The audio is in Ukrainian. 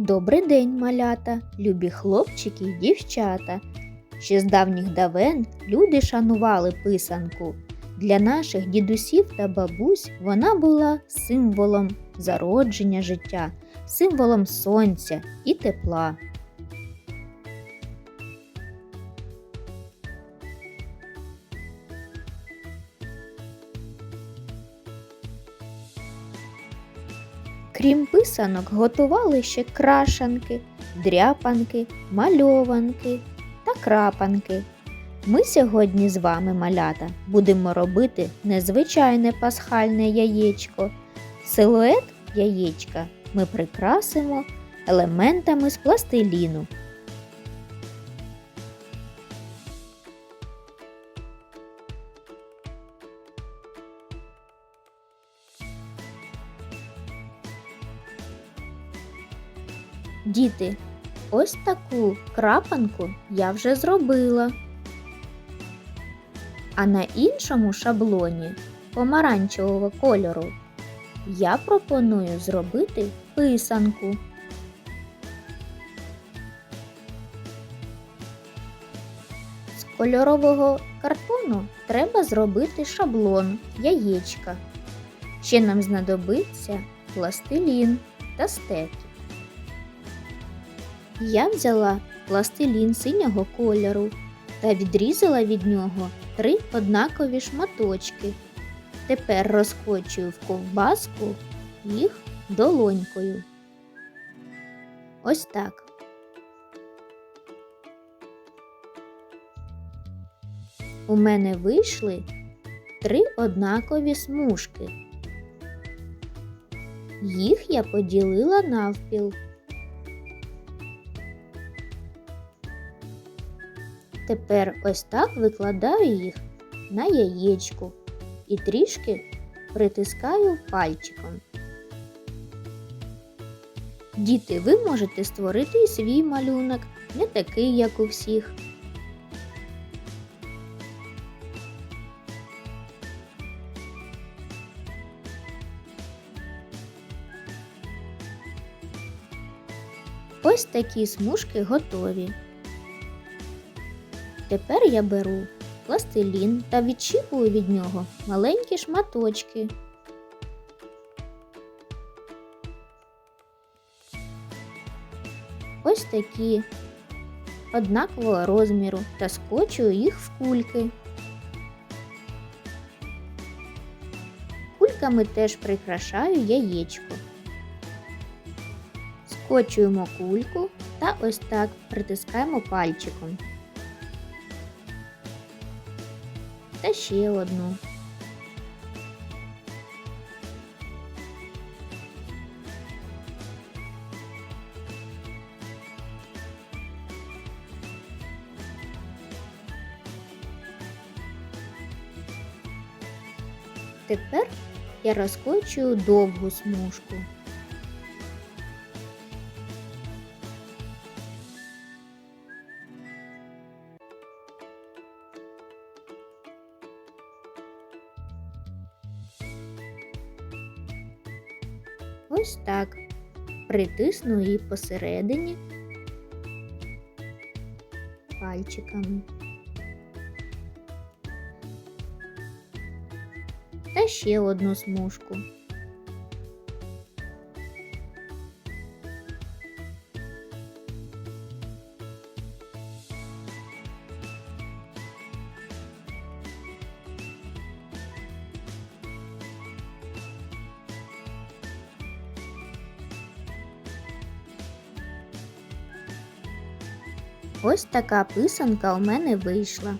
Добрий день, малята, любі хлопчики й дівчата. Ще з давніх давен люди шанували писанку. Для наших дідусів та бабусь вона була символом зародження життя, символом сонця і тепла. Крім писанок, готували ще крашанки, дряпанки, мальованки та крапанки. Ми сьогодні з вами, малята, будемо робити незвичайне пасхальне яєчко. Силует яєчка ми прикрасимо елементами з пластиліну. Діти, ось таку крапанку я вже зробила. А на іншому шаблоні помаранчевого кольору я пропоную зробити писанку. З кольорового картону треба зробити шаблон яєчка. Ще нам знадобиться пластилін та стеки. Я взяла пластилін синього кольору та відрізала від нього три однакові шматочки. Тепер розкочую в ковбаску їх долонькою. Ось так. У мене вийшли три однакові смужки. Їх я поділила навпіл. Тепер ось так викладаю їх на яєчку і трішки притискаю пальчиком. Діти, ви можете створити і свій малюнок, не такий, як у всіх. Ось такі смужки готові. Тепер я беру пластилін та відчіпую від нього маленькі шматочки. Ось такі однакового розміру та скочую їх в кульки. Кульками теж прикрашаю яєчко. Скочуємо кульку та ось так притискаємо пальчиком. Та ще одну. Тепер я розкочую довгу смужку. Ось так. Притисну її посередині пальчиками. Та ще одну смужку. Ось така писанка у мене вийшла.